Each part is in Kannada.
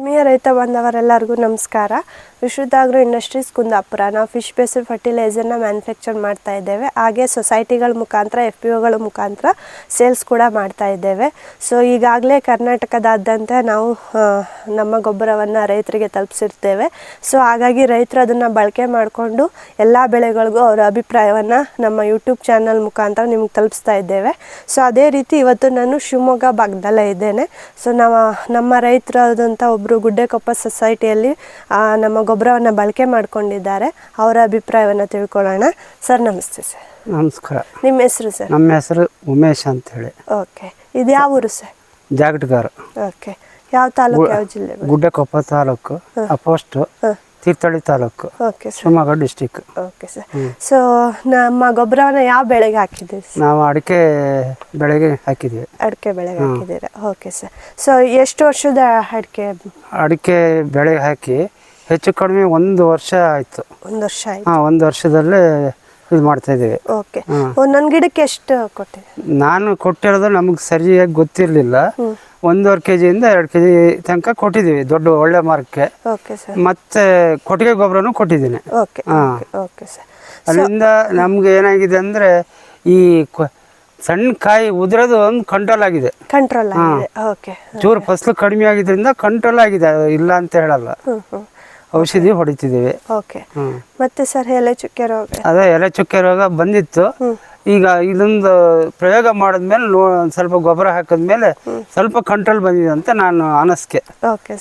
ಆತ್ಮೀಯ ರೈತ ಬಾಂಧವರೆಲ್ಲರಿಗೂ ನಮಸ್ಕಾರ. Vishuddha agro industries Kundapur. ನಾವು ಫಿಶ್ ಬೇಸ್ಡ್ ಫರ್ಟಿಲೈಸರ್ನ ಮ್ಯಾನುಫ್ಯಾಕ್ಚರ್ ಮಾಡ್ತಾ ಇದ್ದೇವೆ. ಹಾಗೆ ಸೊಸೈಟಿಗಳ ಮುಖಾಂತರ ಎಫ್ ಪಿ ಒಗಳ ಮುಖಾಂತರ ಸೇಲ್ಸ್ ಕೂಡ ಮಾಡ್ತಾ ಇದ್ದೇವೆ. ಸೊ ಈಗಾಗಲೇ ಕರ್ನಾಟಕದಾದ್ಯಂತ ನಾವು ನಮ್ಮ ಗೊಬ್ಬರವನ್ನು ರೈತರಿಗೆ ತಲುಪಿಸಿರ್ತೇವೆ. ಸೊ ಹಾಗಾಗಿ ರೈತರು ಅದನ್ನು ಬಳಕೆ ಮಾಡಿಕೊಂಡು ಎಲ್ಲ ಬೆಳೆಗಳಿಗೂ ಅವರ ಅಭಿಪ್ರಾಯವನ್ನು ನಮ್ಮ ಯೂಟ್ಯೂಬ್ ಚಾನಲ್ ಮುಖಾಂತರ ನಿಮ್ಗೆ ತಲುಪಿಸ್ತಾ ಇದ್ದೇವೆ. ಸೊ ಅದೇ ರೀತಿ ಇವತ್ತು ನಾನು ಶಿವಮೊಗ್ಗ ಭಾಗದಲ್ಲೇ ಇದ್ದೇನೆ. ಸೊ ನಾವು ನಮ್ಮ ರೈತರಾದಂಥ ಒಬ್ಬರು ಗುಡ್ಡೆಕೊಪ್ಪ ಸೊಸೈಟಿಯಲ್ಲಿ ನಮ್ಮ ಗೊಬ್ಬರವನ್ನು ಬಳಕೆ ಮಾಡ್ಕೊಂಡಿದ್ದಾರೆ. ಅವರ ಅಭಿಪ್ರಾಯವನ್ನು ತಿಳ್ಕೊಳ್ಳೋಣ. ಸರ್ ನಮಸ್ತೆ ಸರ್. ನಮಸ್ಕಾರ. ನಿಮ್ಮ ಹೆಸರು ಸರ್? ನಮ್ಮ ಹೆಸರು ಉಮೇಶ್ ಅಂತ ಹೇಳಿ ಓಕೆ. ಇದು ಯಾವ ಊರು ಸರ್? ಜಾಗಟ್ಗಾರ. ಓಕೆ. ಯಾವ ತಾಲೂಕು ಯಾವ ಜಿಲ್ಲೆ? ಗುಡ್ಡಕೊಪ್ಪ ತಾಲೂಕು ಅಪೋಸ್ಟ್. Thirthahalli taluk okay sir Shivamogga district okay sir so ನಮ್ಮ ಗೊಬ್ಬರವನ್ನ ಯಾವ ಬೆಳೆಗೆ ಹಾಕಿದ್ದೀರಿ ಸರ್ ನಾವು ಅಡಿಕೆ ಬೆಳೆಗೆ ಹಾಕಿದ್ವಿ ಅಡಿಕೆ ಬೆಳೆಗೆ ಹಾಕಿದ್ದೀರಾ? ಓಕೆ ಸರ್ ಸೊ ಎಷ್ಟು ವರ್ಷದ ಅಡಿಕೆ ಅಡಿಕೆ ಬೆಳೆ ಹಾಕಿ ಹೆಚ್ಚು ಕಡಿಮೆ ಒಂದು ವರ್ಷ ಆಯಿತು. ಒಂದು ವರ್ಷ ಆಯ್ತು. ಹಾಂ ಒಂದು ವರ್ಷದಲ್ಲೇ ಇದು ಮಾಡ್ತಾ ಇದ್ದೀವಿ. ಓಕೆ ಹಾಂ. ಒಂದೊಂದು ಗಿಡಕ್ಕೆ ಎಷ್ಟು ಕೊಟ್ಟಿದೆ ನಾನು ಕೊಟ್ಟಿರೋದು ನಮಗೆ ಸರಿಯಾಗಿ ಗೊತ್ತಿರಲಿಲ್ಲ. ಒಂದೂವರೆ ಕೆ ಜಿಯಿಂದ ಎರಡು ಕೆ ಜಿ ತನಕ ಕೊಟ್ಟಿದ್ದೀವಿ. ದೊಡ್ಡ ಒಳ್ಳೆ ಮಾರ್ಕ್ಗೆ ಓಕೆ ಸರ್ ಮತ್ತೆ ಕೊಟ್ಟಿಗೆ ಗೊಬ್ಬರನೂ ಕೊಟ್ಟಿದ್ದೀನಿ. ಓಕೆ ಹಾಂ. ಓಕೆ ಸರ್ ಅಲ್ಲಿಂದ ನಮ್ಗೆ ಏನಾಗಿದೆ ಅಂದ್ರೆ ಈ ಸಣ್ಣ ಕಾಯಿ ಉದುರೋದು ಒಂದು ಕಂಟ್ರೋಲ್ ಆಗಿದೆ. ಕಂಟ್ರೋಲ್ ಆಗಿದೆ. ಓಕೆ ಚೂರು ಫಸಲು ಕಡಿಮೆ ಆಗಿದ್ರಿಂದ ಕಂಟ್ರೋಲ್ ಆಗಿದೆ. ಇಲ್ಲ ಅಂತ ಹೇಳಲ್ಲ. ಔಷಧಿ ಹೊಡಿತಿದ್ದೀವಿ. ಓಕೆ. ಮತ್ತೆ ಸರ್ ಎಲೆ ಚುಕ್ಕೆ ರೋಗ? ಅದೇ ಎಲೆ ಚುಕ್ಕೆ ರೋಗ ಬಂದಿತ್ತು. ಈಗ ಇದೊಂದು ಪ್ರಯೋಗ ಮಾಡಿದ್ಮೇಲೆ ನೋ ಸ್ವಲ್ಪ ಗೊಬ್ಬರ ಹಾಕಿದ್ಮೇಲೆ ಸ್ವಲ್ಪ ಕಂಟ್ರೋಲ್ ಬಂದಿದೆ ಅಂತ ನಾನು ಅನಸ್ಕೆ. ಓಕೆ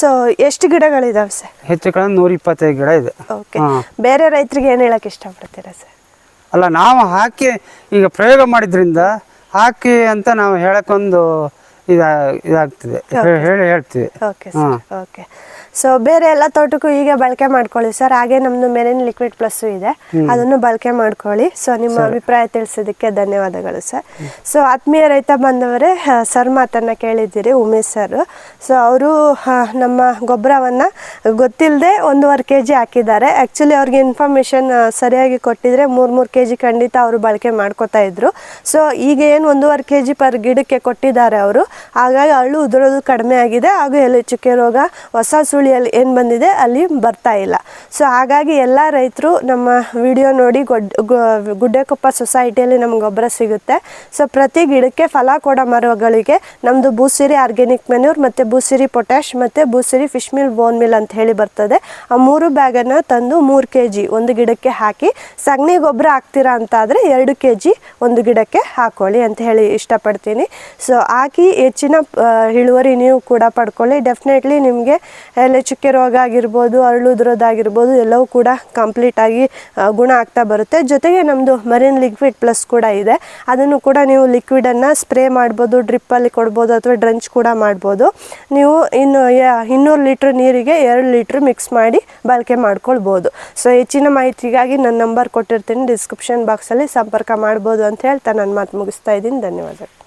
ಸೊ ಎಷ್ಟು ಗಿಡಗಳಿದಾವೆ ಸರ್ ಹೆಚ್ಚು ಕಡಿಮೆ ನೂರ ಇಪ್ಪತ್ತೈದು ಗಿಡ ಇದೆ. ಓಕೆ ಬೇರೆ ರೈತರಿಗೆ ಏನು ಹೇಳಕ್ಕೆ ಇಷ್ಟಪಡ್ತೀರಾ ಸರ್ ಅಲ್ಲ ನಾವು ಹಾಕಿ ಈಗ ಪ್ರಯೋಗ ಮಾಡಿದ್ರಿಂದ ಹಾಕಿ ಅಂತ ನಾವು ಹೇಳಕ್ಕೊಂದು ಇದ ಇದಾಗ್ತದೆ. ಹೇಳಿ ಹೇಳ್ತೀವಿ. ಓಕೆ ಓಕೆ ಸೊ ಬೇರೆ ಎಲ್ಲ ತೋಟಕ್ಕೂ ಹೀಗೆ ಬಳಕೆ ಮಾಡ್ಕೊಳ್ಳಿ ಸರ್. ಹಾಗೆ ನಮ್ದು ಮೆರಿನ್ ಲಿಕ್ವಿಡ್ ಪ್ಲಸ್ ಇದೆ. ಅದನ್ನು ಬಳಕೆ ಮಾಡ್ಕೊಳ್ಳಿ. ಸೊ ನಿಮ್ಮ ಅಭಿಪ್ರಾಯ ತಿಳಿಸೋದಕ್ಕೆ ಧನ್ಯವಾದಗಳು ಸರ್. ಸೊ ಆತ್ಮೀಯ ರೈತ ಬಂದವರೇ ಸರ್ ಮಾತನ್ನ ಕೇಳಿದ್ದೀರಿ ಉಮೇಶ್ ಸರ್. ಸೊ ಅವರು ನಮ್ಮ ಗೊಬ್ಬರವನ್ನ ಗೊತ್ತಿಲ್ಲದೆ ಒಂದೂವರೆ ಕೆ ಜಿ ಹಾಕಿದ್ದಾರೆ. ಆ್ಯಕ್ಚುಲಿ ಅವ್ರಿಗೆ ಇನ್ಫಾರ್ಮೇಶನ್ ಸರಿಯಾಗಿ ಕೊಟ್ಟಿದ್ರೆ ಮೂರು ಮೂರು ಕೆ ಜಿ ಖಂಡಿತ ಅವರು ಬಳಕೆ ಮಾಡ್ಕೋತಾ ಇದ್ರು. ಸೊ ಈಗ ಏನು ಒಂದೂವರೆ ಕೆ ಜಿ ಪರ್ ಗಿಡಕ್ಕೆ ಕೊಟ್ಟಿದ್ದಾರೆ ಅವರು ಹಾಗಾಗಿ ಹಳ್ಳು ಉದುರೋದು ಕಡಿಮೆ ಆಗಿದೆ ಹಾಗೂ ಎಲೆ ಚುಕ್ಕೆ ರೋಗ ಹೊಸ ಸುಳಿಯಲ್ಲಿ ಏನು ಬಂದಿದೆ ಅಲ್ಲಿ ಬರ್ತಾ ಇಲ್ಲ. ಸೊ ಹಾಗಾಗಿ ಎಲ್ಲ ರೈತರು ನಮ್ಮ ವಿಡಿಯೋ ನೋಡಿ ಗೊಡ್ ಗುಡ್ಡೆಕೊಪ್ಪ ಸೊಸೈಟಿಯಲ್ಲಿ ನಮ್ಗೆ ಗೊಬ್ಬರ ಸಿಗುತ್ತೆ. ಸೊ ಪ್ರತಿ ಗಿಡಕ್ಕೆ ಫಲ ಕೊಡೋ ಮರಗಳಿಗೆ ನಮ್ಮದು ಬೂಸಿರಿ ಆರ್ಗ್ಯಾನಿಕ್ ಮೆನ್ಯೂರ್ ಮತ್ತು ಬೂಸಿರಿ ಪೊಟ್ಯಾಶ್ ಮತ್ತು ಬೂಸಿರಿ ಫಿಶ್ ಮಿಲ್ ಬೋನ್ ಮಿಲ್ ಅಂತ ಹೇಳಿ ಬರ್ತದೆ. ಆ ಮೂರು ಬ್ಯಾಗನ್ನು ತಂದು ಮೂರು ಕೆ ಜಿ ಒಂದು ಗಿಡಕ್ಕೆ ಹಾಕಿ, ಸಗಣಿ ಗೊಬ್ಬರ ಹಾಕ್ತೀರಾ ಅಂತಾದರೆ ಎರಡು ಕೆ ಜಿ ಒಂದು ಗಿಡಕ್ಕೆ ಹಾಕೊಳ್ಳಿ ಅಂತ ಹೇಳಿ ಇಷ್ಟಪಡ್ತೀನಿ. ಸೊ ಹಾಕಿ ಹೆಚ್ಚಿನ ಆ, ಇಳುವರಿ ನೀವು ಕೂಡ ಪಡ್ಕೊಳ್ಳಿ. ಡೆಫಿನೆಟ್ಲಿ ನಿಮಗೆ ಎಲೆ ಚುಕ್ಕೆ ರೋಗ ಆಗಿರ್ಬೋದು ಅರಳುದ್ರೋದಾಗಿರ್ಬೋದು ಎಲ್ಲವೂ ಕೂಡ ಕಂಪ್ಲೀಟ್ ಆಗಿ ಗುಣ ಆಗ್ತಾ ಬರುತ್ತೆ. ಜೊತೆಗೆ ನಮ್ಮದು ಮರಿನ್ ಲಿಕ್ವಿಡ್ ಪ್ಲಸ್ ಕೂಡ ಇದೆ. ಅದನ್ನು ಕೂಡ ನೀವು ಲಿಕ್ವಿಡನ್ನು ಸ್ಪ್ರೇ ಮಾಡ್ಬೋದು ಡ್ರಿಪ್ಪಲ್ಲಿ ಕೊಡ್ಬೋದು ಅಥವಾ ಡ್ರಂಚ್ ಕೂಡ ಮಾಡ್ಬೋದು. ನೀವು ಇನ್ನು ಇನ್ನೂರು ಲೀಟ್ರ್ ನೀರಿಗೆ ಎರಡು ಲೀಟ್ರ್ ಮಿಕ್ಸ್ ಮಾಡಿ ಬಳಕೆ ಮಾಡ್ಕೊಳ್ಬೋದು. ಸೊ ಹೆಚ್ಚಿನ ಮಾಹಿತಿಗಾಗಿ ನನ್ನ ನಂಬರ್ ಕೊಟ್ಟಿರ್ತೀನಿ. ಡಿಸ್ಕ್ರಿಪ್ಷನ್ ಬಾಕ್ಸಲ್ಲಿ ಸಂಪರ್ಕ ಮಾಡ್ಬೋದು ಅಂತ ಹೇಳ್ತಾ ನನ್ನ ಮಾತು ಮುಗಿಸ್ತಾ ಇದ್ದೀನಿ. ಧನ್ಯವಾದಗಳು.